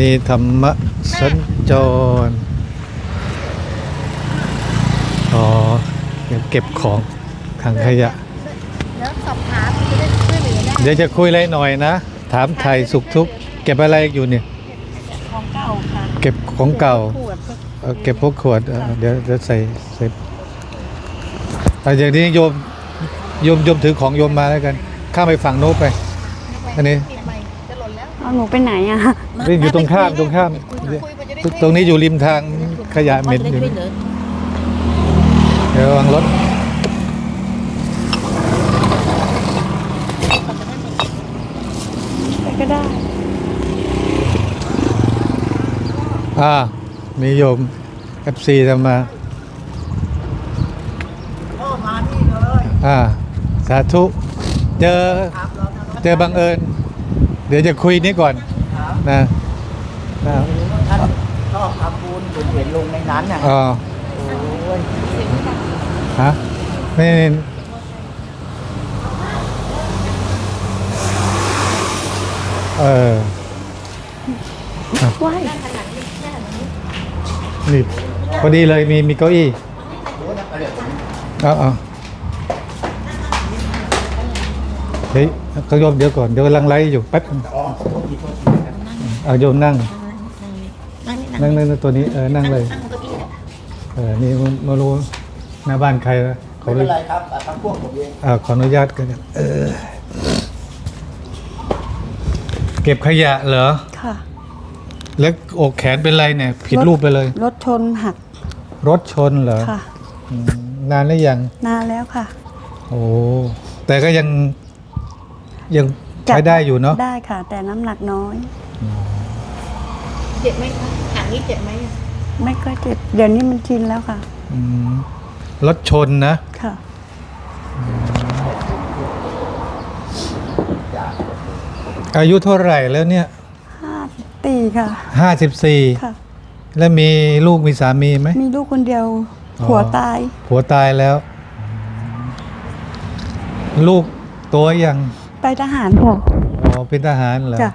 นีธรรมสัญจร อ๋อเดี๋ยวเก็บของถังขยะ แล้วสอบถามจะได้ช่วยเหลือได้เดี๋ยวจะคุยอะไรหน่อยนะ ถามไทยสุขทุกข์เก็บอะไรอยู่เนี่ย ของเก่าค่ะเก็บของเก่า ขวดพวกเอ่อเก็บพวกขวดเอ่อเดี๋ยวเดี๋ยวใส่ใส่แต่อย่างนี้โยมโยมโยมถือของโยมมาแล้วกัน ข้ามไปฝั่งโน้นไป อันนี้ เอาหนูไปไหนอะนี่อยู่ตรงข้ามตรงข้ามคุยไปจะได้ตรงนี้อยู่ริมทางขยะเหม็นอยู่นี่เดี๋ยวระวังรถไปก็ได้ อ่า มีโยม FC ทำมาพ่อมานี่เลย อ่า สาธุ เจอครับเราทำเจอบังเอิญ เดี๋ยวจะคุยนี้ก่อนครับนะนะท่านชอบทำบุญผมเห็นลงในนั้นน่ะอ๋อโอ้ยฮะนี่นี่เออว้ายนี่พอดีเลยมีมีเก้าอี้เอาเอา เฮ้ยก็โยมเดี๋ยวก่อนเดี๋ยวกำลังไลฟ์อยู่แป๊บนึงเอาโยมนั่ง นั่งนั่งนั่งตัวนี้เออนั่งเลยเออนี่มารู้หน้าบ้านใครนะเขาไม่เลเป็นยไรครับอะทำพวกผมเองอ่าขออนุญาตกันเออเก็บขยะเหรอ ค่ะ แล้วอกแขนเป็นไรเนี่ย ผิดรูปไปเลย รถชนหัก รถชนเหรอ ค่ะอืมนานแล้วยัง นานแล้วค่ะ โอ้ แต่ก็ยัง ยังใช้ได้อยู่เนาะได้ค่ะ แต่น้ำหนักน้อย เจ็บไหมคะหางนี้เจ็บไหมไม่ค่อยเจ็บเดี๋ยวนี้มันชินแล้วค่ะ อืมรถชนนะ ค่ะ อายุเท่าไหร่แล้วเนี่ยห้าตีค่ะ ห้าสิบสี่ค่ะ แล้วมีลูกมีสามีไหม มีลูกคนเดียว อ๋อผัวตาย ผัวตายแล้ว ลูกตัวยัง ไปทหารค่ะ อ๋อเป็นทหารเหรอจ้ะ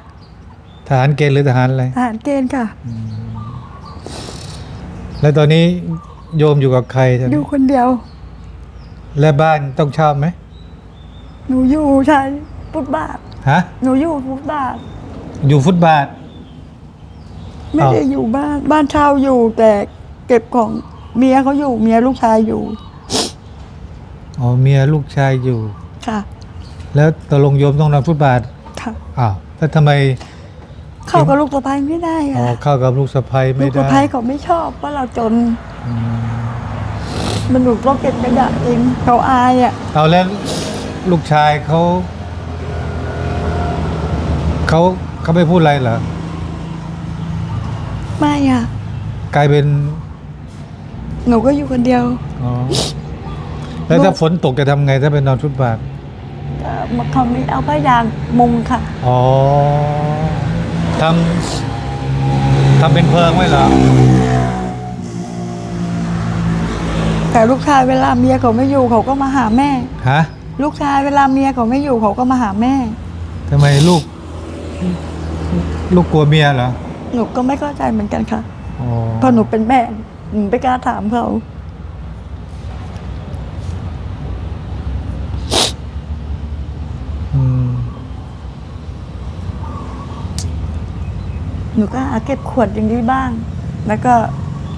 ทหารเกณฑ์หรือทหารอะไรทหารเกณฑ์ค่ะ แล้วตอนนี้โยมอยู่กับใครตอนอนี้ยู่คนเดียว และบ้านต้องเช่าไหมหนูอยู่ชายฟุตบาท ฮะ หนูอยู่ฟุตบาท อยู่ฟุตบาท ไม่อ้าว ได้อยู่บ้าน บ้านเช่าอยู่ แต่เก็บของเมียเขาอยู่ เมียลูกชายอยู่ อ๋อเมียลูกชายอยู่ ค่ะ แล้วตกลงโยมต้องนอนฟุตบาทค่ะอ้าวแล้วทำไมเข้ากับลูกสะพ้ายไม่ได้อ๋ออะเข้ากับลูกสะใภ้ลูไม่กสะได้พ้ายเขาไม่ชอบว่าเราจน อืมมันหนุกเราเก็บกระดาษเองเขาอายอะเอาแล้วลูกชายเขาเขาเขาไม่พูดอะไรเหรอ ไม่อะ กลายเป็นหนูก็อยู่คนเดียว อ๋อแล้วถ้าฝนตกจะทำไงถ้าเป็นนอนฟุตบาท เอ่อมาเขาไม่เอาผ้ายางมุงค่ะ อ๋อทำทำเป็นเพลิงไว้เหรอ แต่ลูกชายเวลาเมียเขาไม่อยู่เขาก็มาหาแม่ ฮะ ลูกชายเวลาเมียเขาไม่อยู่เขาก็มาหาแม่ทำไมลูก ลูกกลัวเมียเหรอ หนูก็ไม่เข้าใจเหมือนกันค่ะ อ๋อ เพราะหนูเป็นแม่หนูไม่กล้าถามเขา นูก็หาเก็บขวดอย่างนี้บ้าง แล้วก็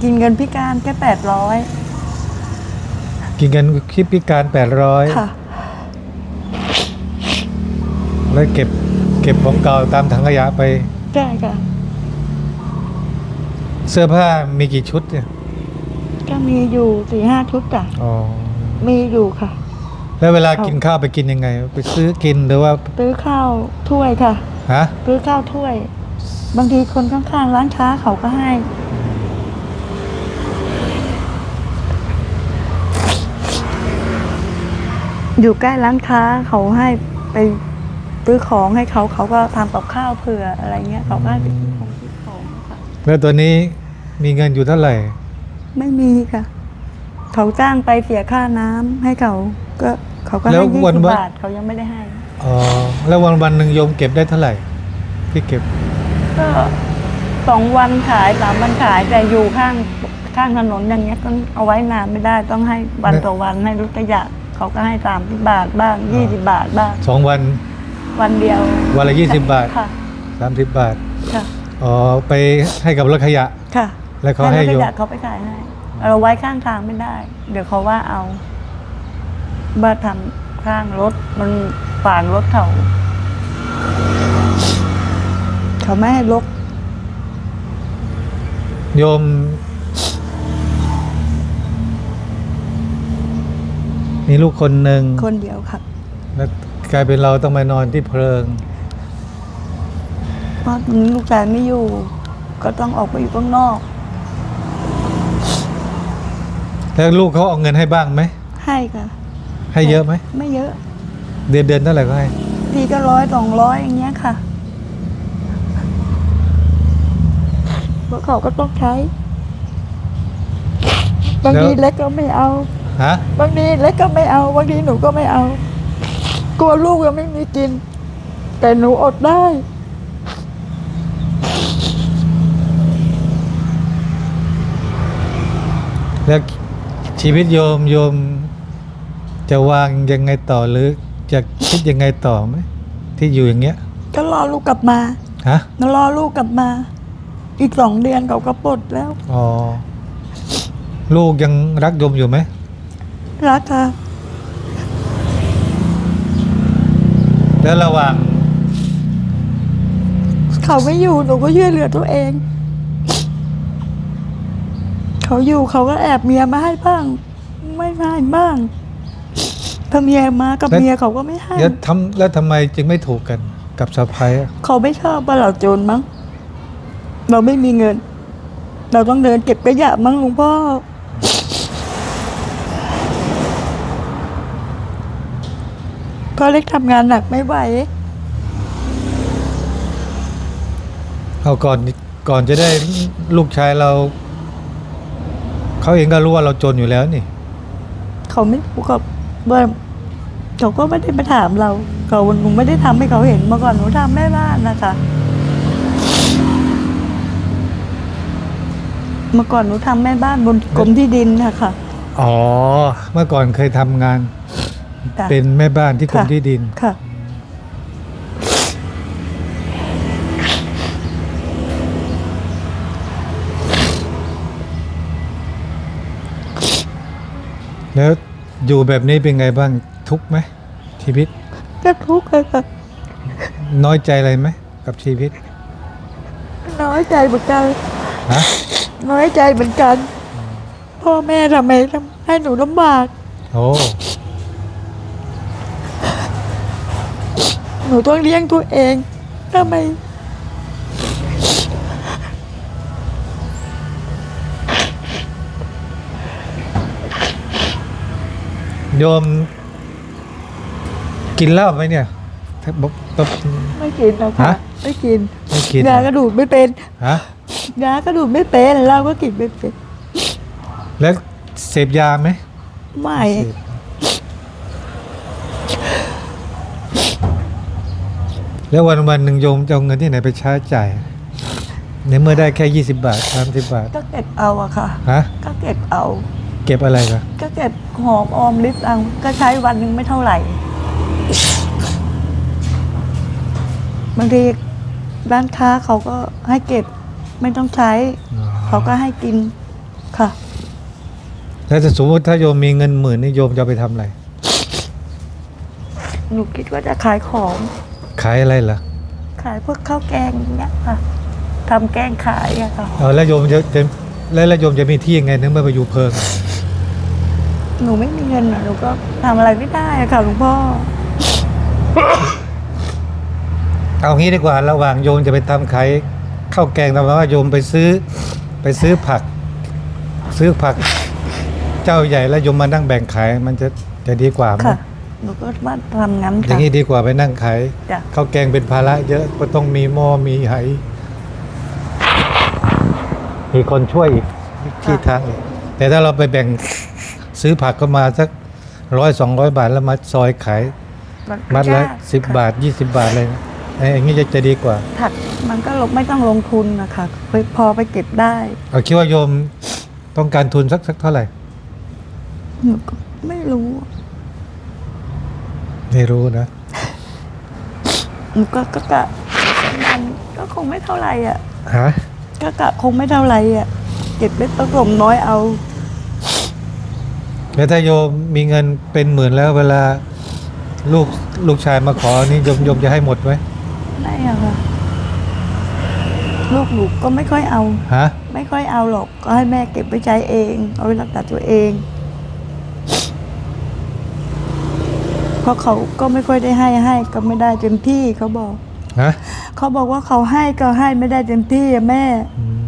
กินเงินพิการแค่แปดร้อยกินกันคิดพิการแปดร้อยค่ะ แล้วเก็บเก็บของเก่าตามถังขยะไปใช่ค่ะ เสื้อผ้ามีกี่ชุดเนี่ยก็มีอยู่สี่ห้าชุดจ้ะอ๋อมีอยู่ค่ะ แล้วเวลาเอากิกินข้าวไปกินยังไง ไปซื้อกินหรือว่าซื้อข้าวถ้วยค่ะ ฮะ ซื้อข้าวถ้วย บางทีคนข้างๆ ร้านค้าเขาก็ให้ อยู่ใกล้ร้านค้าเขาให้ไปซื้อของให้เขาเขาก็ทำกับข้าวเผื่ออะไรเงี้ยเขาก็ให้ไปซื้อของซื้อของค่ะแล้วตัวนี้มีเงินอยู่เท่าไหร่ ไม่มีค่ะ เขาจ้างไปเสียค่าน้ำให้เขาก็เขาก็แล้ให้วยี่วันสิบวัน บาทเขายังไม่ได้ให้ อ๋อแล้ววันวันหนึ่งโยมเก็บได้เท่าไหร่ ที่เก็บ ก็สองวันขายสามวันขายแต่อยู่ข้างข้างถนนอย่างเงี้ยก็เอาไว้นานไม่ได้ต้องให้วันต่อวันให้รถขยะเขาก็ให้สามสิบบาทบ้างยี่สิบบาทบ้างสองวันวันเดียว วันละ20บาทค่ะสามสิบบาทค่ะอ๋อไปให้กับรถขยะค่ะ แล้วเขาให้รถโยขมยะเขาไปขายให้เราไว้ข้างทางไม่ได้ เดี๋ยวเขาว่าเอาบ้าทำข้างรถมันฝางรถเขา เขาไม่ให้ลกโยม มีลูกคนหนึ่งคนเดียวค่ะแล้วกลายเป็นเราต้องมานอนที่เพลิง เพราะตอนนี้ลูกชายไม่อยู่ ก็ต้องออกไปอยู่ข้างนอก แล้วลูกเขาเอาเงินให้บ้างไหม ให้ค่ะ ให้เยอะไหม ไม่เยอะ เดือนเดือนเท่าไหร่ก็ให้ ทีก็ร้อยสองร้อยอย่างเงี้ยค่ะเพ ราะเขาก็ต้องใช้ บางทีเล็กก็ไม่เอา ฮะ บางทีเล็กก็ไม่เอา บางทีหนูก็ไม่เอา กลัวลูกยังไม่มีกิน แต่หนูอดได้แล้วชีวิตโยมโยม จะวางยังไงต่อหรือจะคิดยังไงต่อไหมที่อยู่อย่างเงี้ย ก็รอลูกกลับมาฮะ รอลูกกลับมา อีกสองเดือนเขาก็ปลดแล้ว อ๋อ ลูกยังรักโยมอยู่ไหม รักค่ะแล้วระหว่างเขาไม่อยู่หนูก็ช่วยเหลือตัวเอง เขาอยู่เขาก็แอบเมียมาให้บ้าง ไม่ให้บ้างถ้าเมียมากับเมียเขาก็ไม่ให้ แล้วทำแล้วทำไมจึงไม่ถูกกันกับสะพ้ายอะเขาไม่ชอบว่าเราจนมั้ง เราไม่มีเงิน เราต้องเดินเก็บกระยะมั้งหลวงพ่อ พ่อเล็กทำงานหนักไม่ไหว เอาก่อนก่อนจะได้ลูกชายเรา เขาเองก็รู้ว่าเราจนอยู่แล้วนี่ เขาไม่รู้กับว่าเขาก็ไม่ได้มาถามเรา เขาหนูไม่ได้ทำให้เขาเห็นมาก่อนหนูทำแม่บ้านนะคะ เมื่อก่อนหนูทำแม่บ้านบนกรมที่ดินนะคะ อ๋อ เมื่อก่อนเคยทำงานจ้ะเป็นแม่บ้านที่กรมค่ะที่ดิน ค่ะ แล้วอยู่แบบนี้เป็นไงบ้างทุกข์ไหมชีวิต ก็ทุกข์เลยค่ะ น้อยใจอะไรไหมกับชีวิตน้อยใจเหมือนกันฮะ น้อยใจเหมือนกัน พ่อแม่ทำไมทำให้หนูลำบาก โอ้หนูต้องเลี้ยงตัวเองทำไมโยม กินเหล้าไหมเนี่ยถ้าบอกต้องไม่กินหรอกค่ะฮะไม่กินไม่กินยากระดูดไม่เป็นฮะ ยากระดูดไม่เป็นเราก็กินไม่เป็นแล้วเสพยาไหมไม่แล้ววันวันหนึ่งโยมจะเอาเงินที่ไหนไปใช้จ่ายในเมื่อได้แค่ยี่สิบาทสามสิบาท ก็เก็บเอาอะค่ะฮะก็เก็บเอา เก็บอะไรกันก็เก็บหอมออมริบเอาก็ใช้วันหนึ่งไม่เท่าไหร่บางทีร้านค้าเขาก็ให้เก็บ ไม่ต้องใช้ เขาก็ให้กินค่ะ แล้วถ้าสมมติถ้าโยมมีเงินหมื่นนี่โยมจะเอาไปทำอะไร หนูคิดว่าจะขายของ ขายอะไรล่ะ ขายพวกข้าวแกงอย่างเงี้ยค่ะทำแกงขายอะค่ะ เอาแล้วโยมจะจะแล้วแล้วโยมจะมีที่ยังไงนึกเมื่อไปอยู่เพิงหนูไม่มีเงินอะหนูก็ทำอะไรไม่ได้อะค่ะหลวงพ่อ เอางี้ดีกว่าระหว่างโยมจะไปทำขาย ข้าวแกงทำว่าโยมไปซื้อไปซื้อผัก ซื้อผัก เจ้าใหญ่แล้วโยมมานั่งแบ่งขาย มันจะจะดีกว่าไหมค่ะหนูก็ว่าทำงั้นอย่าค่ะงนี้ดีกว่าไปนั่งขายจ้ะ ข้าวแกงเป็นภาระเยอะก็ต้องมีหม้อมีไหมีคนช่วยอีกที่ทางอีกแต่ถ้าเราไปแบ่งซื้อผักก็มาสักร้อยสองร้อยบาทแล้วมาซอยขาย มัดละยากสิบบาทยี่สิบบาทเลยนะไออ้อย่างนี้จะจะดีกว่า ถักมันก็ลงไม่ต้องลงทุนนะคะไปพอไปเก็บได้เอาคิดว่าโยมต้องการทุนสักสักเท่าไหร่หนูก็ไม่รู้ไม่รู้นะหนูก็ก็กะมันก็คงไม่เท่าไหร่อะฮะก็กะคงไม่เท่าไหร่อะเก็บได้ผสมน้อยเอาแล้วถ้าโยมมีเงินเป็นหมื่นแล้วเวลาลูกลูกชายมาขอนี่โยมโยมจะให้หมดไหม ไม่อะค่ะลูกหนูก็ไม่ค่อยเอา ฮะ ไม่ค่อยเอาหรอก ก็ให้แม่เก็บไปใช้เอง เอาไว้รักษาตัวเอง เพราะเขาก็ไม่ค่อยได้ให้ให้ก็ไม่ได้เต็มที่เขาบอก ฮะเขาบอกว่าเขาให้ก็ให้ไม่ได้เต็มที่อะแม่ อืม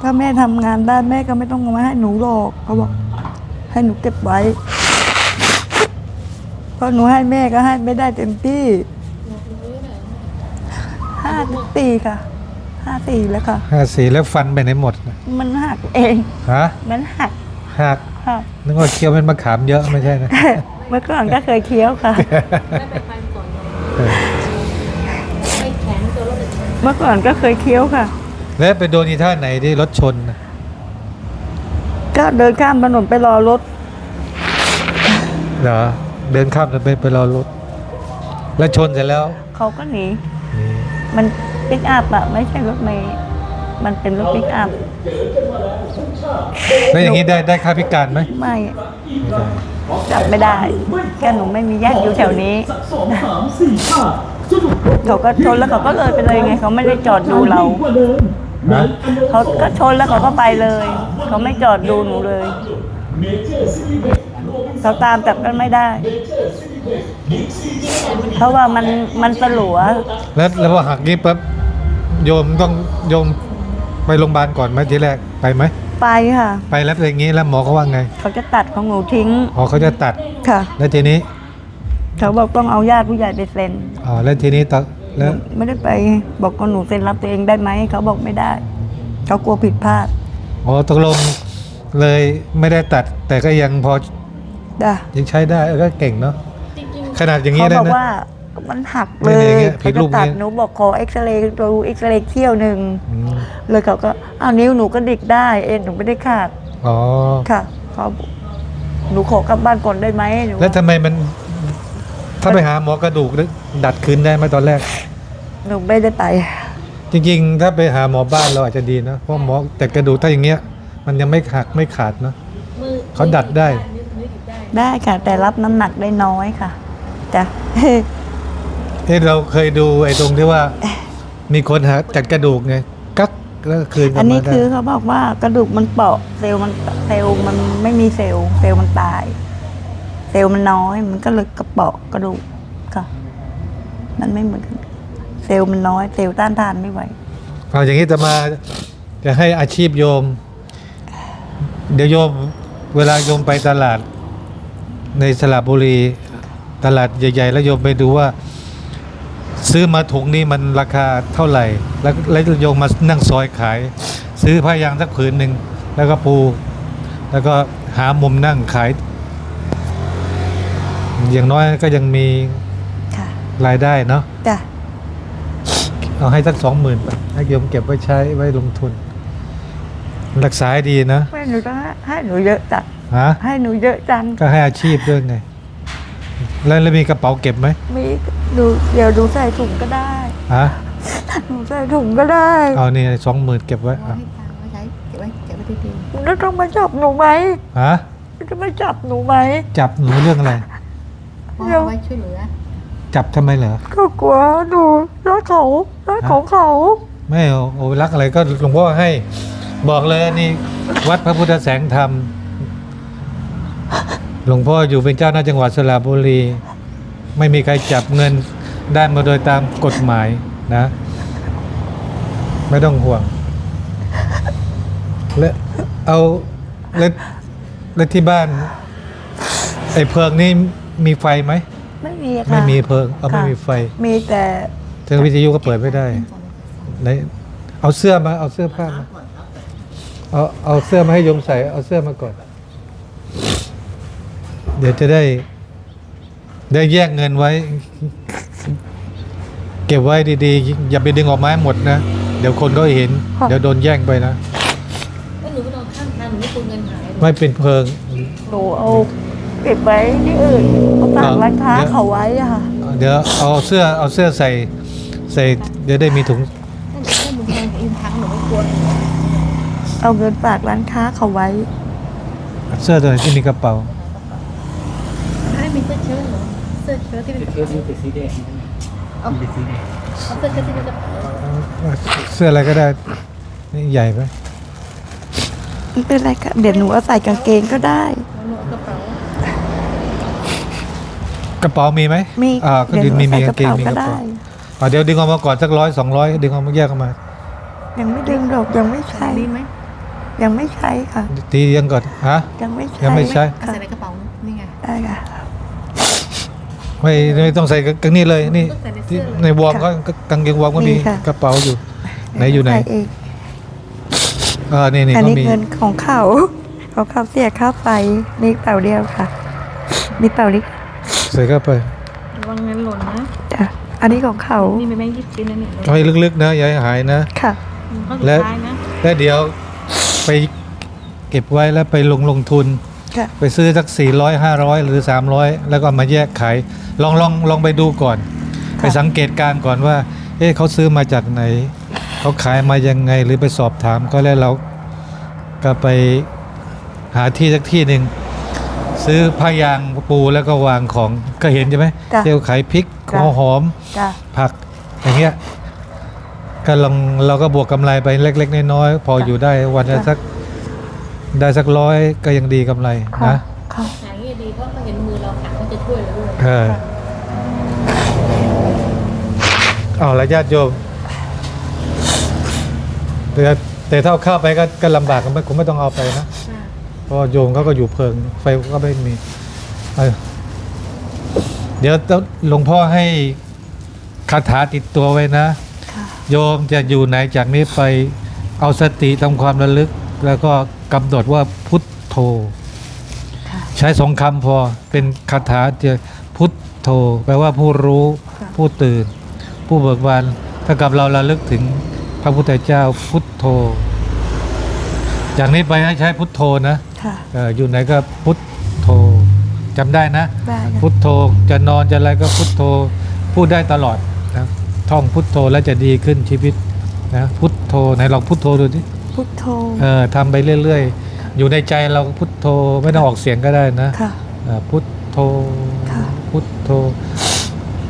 ถ้าแม่ทำงานได้แม่ก็ไม่ต้องเอามาให้หนูหรอกเขาบอก ให้หนูเก็บไว้เพราะหนูให้แม่ก็ให้ไม่ได้เต็มที่ห้า ตีค่ะห้าตีแล้วค่ะ ห้าสี่แล้วฟันไปไหนหมดนะมันหักเอง ฮะมันหักหักค่ะ นึกว่าเคี้ยวเป็นมะขามเยอะไม่ใช่นะ เมื่อก่อนก็เคยเคี้ยวค่ะแล้วไปฟันก่อนนอนเออไม่แข็งตัวรถเมื่อก่อนก็เคยเคี้ยวค่ะ แล้วไปโดนอีท่าไหนที่รถชนนะก็เดินข้ามถนนไปรอรถ เหรอเดินข้ามถนนไปไปรอรถ แล้วชนเสร็จแล้วเขาก็หนีนี่ มันปิกอัพอะไม่ใช่รถเมย์มันเป็นรถปิกอัพแล้วอย่างนี้ได้ได้ค่าพิการไหมไม่ไม่ได้จับไม่ได้แค่หนูไม่มีญาติอยู่แถวนี้เขาก็ชนแล้วเขาก็เลยไปเลยไงเขาไม่ได้จอดดูเราฮะเขาก็ชนแล้วเขาก็ไปเลย เขาไม่จอดดูหนูเลย เขาตามจับกันไม่ได้ เพราะว่ามันมันสลัว แล้วแล้วพอหักนี้ปั๊บโยมต้องโยมไปโรงพยาบาลก่อนไหมทีแรกไปไหมไปค่ะ ไปแล้วอย่างนี้แล้วหมอเขาว่าไงเขาจะตัดของหนูทิ้งอ๋อเขาจะตัดค่ะ แล้วทีนี้ เขาบอกต้องเอาญาติผู้ใหญ่ไปเซ็นอ๋อแล้วทีนี้ตอนแล้ว ไม่ได้ไปบอกว่าหนูเซ็นรับตัวเองได้ไหมเขาบอกไม่ได้ เขากลัวผิดพลาดอ๋อตกลงเลยไม่ได้ตัดแต่ก็ยังพอ จ้ะยังใช้ได้เออก็เก่งเนาะจริงขนาดอย่างนี้เขาได้บอกนะ ว่ามันหักเลเนี่ยยอย่างเงี้ยเขาผิดรูจะปตัดเนี่ยหนูบอกขอเอ็กซเรย์ดูเอ็กซเรย์เที่ยวหนึ่งอืมเลยเขาก็อ้าวนิ้วหนูก็ดิกได้ เอ็นหนูไม่ได้ขาดอ๋อ ค่ะเขาหนูขอกลับบ้านก่อนได้ไหมหนูแล้วทำไมมัน ถ้าไปหาหมอกระดูกแล้วดัดคืนได้ไหมตอนแรก หนูไม่ได้ไป จริงๆ ถ้าไปหาหมอบ้านเราอาจจะดีนะเพราะหมอแต่กระดูกถ้าอย่างเงี้ย มันยังไม่หักไม่ขาดเนาะๆมือเขาดัดได้นึกนึก ได้ได้ค่ะ แต่รับน้ำหนักได้น้อยค่ะจ้ะ เอ้เราเคยดูไอ้ตรงที่ว่า มีคนหาจัดกระดูกไงกักแล้วคืนกลัอับนนี้มาได้คือเขาบอกว่ากระดูกมันเปราะเซลล์มันเซลล์มันไม่มีเซลล์เซลล์มันตาย เซลล์มันน้อย มันก็เลยกระเปราะกระดูกค่ะ มันไม่เหมือนกันเซลล์มันน้อย เซลล์ต้านทานไม่ไหว เอาอย่างนี้จะมาจะให้อาชีพโยม เดี๋ยวโยม เวลาโยมไปตลาด ในสระบุรีตลาดใหญ่ๆ แล้วโยมไปดูว่า ซื้อมาถุงนี้มันราคาเท่าไหร่ แล้วแล้วโยมมานั่งซอยขาย ซื้อผ้ายางสักผืนหนึ่งแล้วก็ปู แล้วก็หามุมนั่งขาย อย่างน้อยก็ยังมีค่ะรายได้เนาะจ้ะเอาให้สักสองหมื่นให้โยมเก็บไว้ใช้ไว้ลงทุน รักษาให้ดีนะ แม่หนูต้องให้หนูเยอะจัง ฮะให้หนูเยอะจัง ก็ให้อาชีพด้วยไง แล้วแล้วมีกระเป๋าเก็บไหมมีดูเดี๋ยวดูใส่ถุงก็ได้ฮะหนูใส่ถุงก็ได้เอานี่สองหมื่นเก็บไว้เอาอะให้ตามไว้ใช้เก็บไว้เก็บไว้ดีแล้วต้องมาจับหนูไหมฮะจะมาจับหนูไหมจับหนูเรื่องอะไรๆเพราะเอาไว้ช่วยเหลือจับทำไมเหรอก็กลัวหนูรักเขารักของเขา ไม่เอาโอ้รักอะไรก็หลวงพ่อให้ บอกเลยนี่วัดพระพุทธแสงธรรม หลวงพ่ออยู่เป็นเจ้าหน้าจังหวัดสระบุรี ไม่มีใครจับเงินได้มาโดยตามกฎหมายนะ ไม่ต้องห่วง และเอาแล้วแล้วที่บ้าน ไอ้เพิงนี่มีไฟไหม ไม่มีค่ะไม่มีเพิง เอาไม่ค่ะมีไฟมีแต่เทงวิทยุก็เปิดไม่ได้ไหนเอาเสื้อมา เอาเสื้อผ้ามา เอาเอาเสื้อมาให้โยมใส่ เอาเสื้อมาก่อน เดี๋ยวจะได้ ได้แยกเงินไว้ เก็บไว้ดีๆ อย่าไปดึงออกมาให้หมดนะ เดี๋ยวคนก็เห็นค่ะเดี๋ยวโดนแย่งไปนะแล้วหนูไปนอนข้างทางหนูไม่กลัวเงินหายเหรอไม่เป็นเพลิง หนูเอาเก็บไว้ที่อื่นเขาฝากร้านค้าเดี๋ยว เขาไว้อะค่ะ เดี๋ยวเอาเสื้อเอาเสื้อใส่ ใส่เดี๋ยวได้มีถุงถ้าหนูถ้าหนูนอนอินทางหนูไม่กลัวเอาเงินฝากร้านค้าเขาไว้ เสื้อตัวไหนที่มีกระเป๋าถ้าไม่มีเสื้อเชิ้ตเหรอเสื้อเชิ้ตที่เป็นเทปนี้เป็นสีแดงเอาเป็นสีแดงเอาเสื้อที่เป็นเสื้ออะไรก็ได้นี่ใหญ่ไหมไม่เป็นไรค่ะเดี๋ยวหนูเอาใส่กางเกงก็ได้หนูเอากระเป๋ากระเป๋ามีไหมมีอ่าก็เดี๋ยวมีมีกางระเกงเป๋ามีกระเป๋าอ่าเดี๋ยวดึงออกมาก่อนสักร้อยสองร้อยดึงออกมาแยกออกมา ยังไม่ดึงหรอกยังไม่ใช้ดีไหมยังไม่ใช้ค่ะทียังก่อนฮะยังไม่ใช้ยังไม่ใช่ใส่ในกระเป๋านี่ไงได้ค่ะ ไม่ไม่ต้องใส่กางนี่เลยนี่ต้องใส่ในเสื้ที่อในวอร์มก็กางเกงวอร์มก็มีมีค่ะกระเป๋าอยู่ ไหนอยู่ไหนใส่เองอ่านี่นี่อันก็นี้มีเงินของเขาของเขาเสียค่าไฟนี่เต่าเดียวค่ะนี่เต่าเล็กใส่เข้าไประวังเงินหล่นนะจ้ะอันนี้ของเขานี่เป็นแบงค์ยี่สิบนะนี่ให้ลึกๆนะอย่าให้หายนะค่ะข้อสุดและท้ายนะแล้วเดี๋ยวไปเก็บไว้แล้วไปลงลงทุน ค่ะ ไปซื้อสัก 400 500 หรือ 300 แล้วก็มาแยกขายลองลองลองไปดูก่อน ไปสังเกตการณ์ก่อนว่า เอ๊ะเขาซื้อมาจากไหน เขาขายมายังไงหรือไปสอบถามก็แล้วเราก็ไปหาที่สักที่หนึ่งซื้อผ้ายางปูแล้วก็วางของก็เห็นใช่ไหมจ้ะเที่ยวขายพริกจ้ะ หัวหอม จ้ะผักอย่างเงี้ยก็ลองเราก็บวกกำไรไปเล็ก ๆ น้อยๆพออยู่ได้วันละสัก ได้สักร้อยก็ยังดีกำไรค่ะนะค่ะหาอย่างนี้ดีเพราะเขาเห็นมือเราหักเขาจะช่วยเราด้วยเออเอาละญาติโยมแต่แต่ถ้าเอาเข้าไปก็ก็ลำบากกันไม่คงไม่ต้องเอาไปนะค่ะเพราะว่าโยมเขาก็อยู่เพลิง ไฟก็ไม่มีเออเดี๋ยวต้องหลวงพ่อให้คาถาติดตัวไว้นะค่ะโยมจะอยู่ไหนจากนี้ไปเอาสติทำความระลึก แล้วก็กำหนดว่าพุทโธค่ะใช้สองคำพอเป็นคาถาจะพุทโธ แปลว่าผู้รู้ค่ะผู้ตื่น ผู้เบิกบานถ้ากับเราระลึกถึงพระพุทธเจ้าพุทโธ จากนี้ไปให้ใช้พุทโธนะค่ะเอ่ออยู่ไหนก็พุทโธจำได้นะได้ค่ะพุทโธจะนอนจะอะไรก็พุทโธ พูดได้ตลอดนะท่องพุทโธแล้วจะดีขึ้นชีวิตนะพุทโธไหนลองพุทโธดูสิ พุทโธเออทำไปเรื่อย ๆ อยู่ในใจเราก็พุทโธไม่ต้องออกเสียงก็ได้นะค่ะอ่าพุทโธค่ะ พุทโธ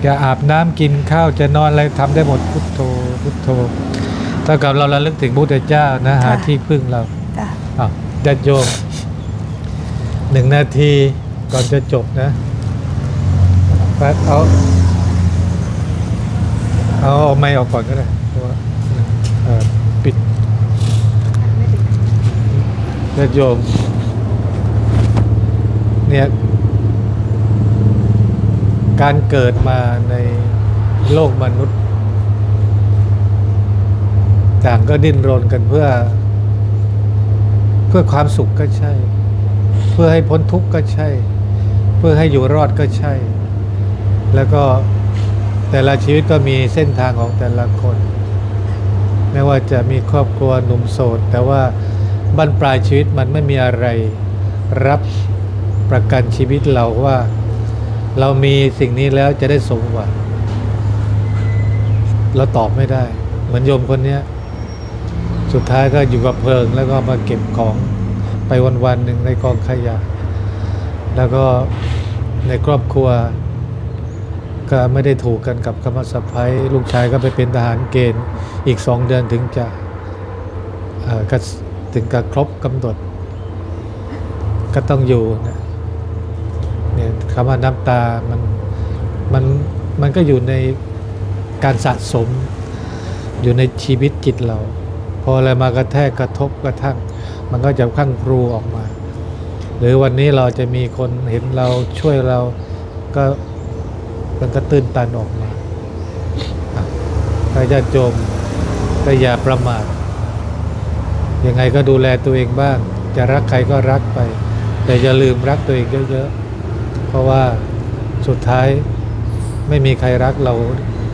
จะอาบน้ำกินข้าวจะนอนอะไรทำได้หมดพุทโธพุทโธเท่ากับเราระลึกถึงพระพุทธเจ้านะหาค่ะ ที่พึ่งเราจ้ะอ้าวญาติโยมหนึ่งนาทีก่อนจะจบนะแป๊บเอา เอาเอาไม้ออกก่อนก็ได้เพราะว่าเอ่อปิด ญาติโยม เนี่ย การเกิดมาในโลกมนุษย์ต่างก็ดิ้นรนกันเพื่อ เพื่อความสุขก็ใช่ เพื่อให้พ้นทุกข์ก็ใช่ เพื่อให้อยู่รอดก็ใช่ แล้วก็แต่ละชีวิตก็มีเส้นทางของแต่ละคน ไม่ว่าจะมีครอบครัวหนุ่มโสด แต่ว่า บั้นปลายชีวิตมันไม่มีอะไรรับประกันชีวิตเราว่า เรามีสิ่งนี้แล้วจะได้สมหวังเราตอบไม่ได้ เหมือนโยมคนเนี้ย สุดท้ายก็อยู่กับเพลิงแล้วก็มาเก็บของไปวันๆหนึ่งในกองขยะ แล้วก็ในครอบครัว ก็ไม่ได้ถูกกันกับคำว่าสะพ้ายลูกชายก็ไปเป็นทหารเกณฑ์อีกสองเดือนถึงจะเอ่อก็ ถึงกับครบกำหนด ก็ต้องอยู่นะเนี่ยคำว่าน้ำตามันมันมันก็อยู่ในการสะสม อยู่ในชีวิตจิตเรา พออะไรมากระแทกกระทบกระทั่ง มันก็จะข้งพรูออกมา หรือวันนี้เราจะมีคนเห็นเราช่วยเราก็มันก็ตื้นตันออกมาพระญาติโยมก็อย่าประมาท ยังไงก็ดูแลตัวเองบ้าง จะรักใครก็รักไป แต่อย่าลืมรักตัวเองเยอะๆ เพราะว่าสุดท้ายไม่มีใครรักเรา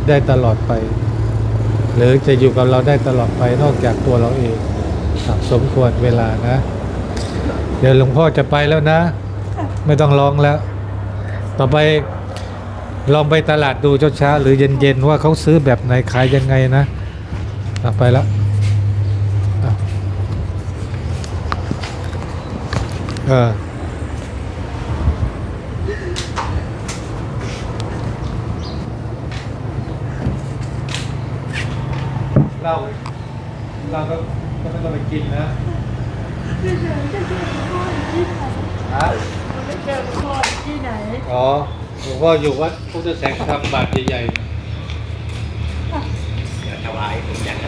ได้ตลอดไป หรือจะอยู่กับเราได้ตลอดไปนอกจากตัวเราเองสมควรเวลานะ เดี๋ยวหลวงพ่อจะไปแล้วนะ ไม่ต้องร้องแล้ว ต่อไปลองไปตลาดดูเช้าๆหรือเย็นๆว่าเขาซื้อแบบไหนขายยังไงนะไปแล้วอะ เออเราเราก็ก็ไม่ต้องไปกินนะฮะไม่เจอพ่อที่ไหนอ๋อหลวงพ่ออยู่วัดพุทธแสงธรรมบาทใหญ่ๆอยากถวายผมอยากจะถ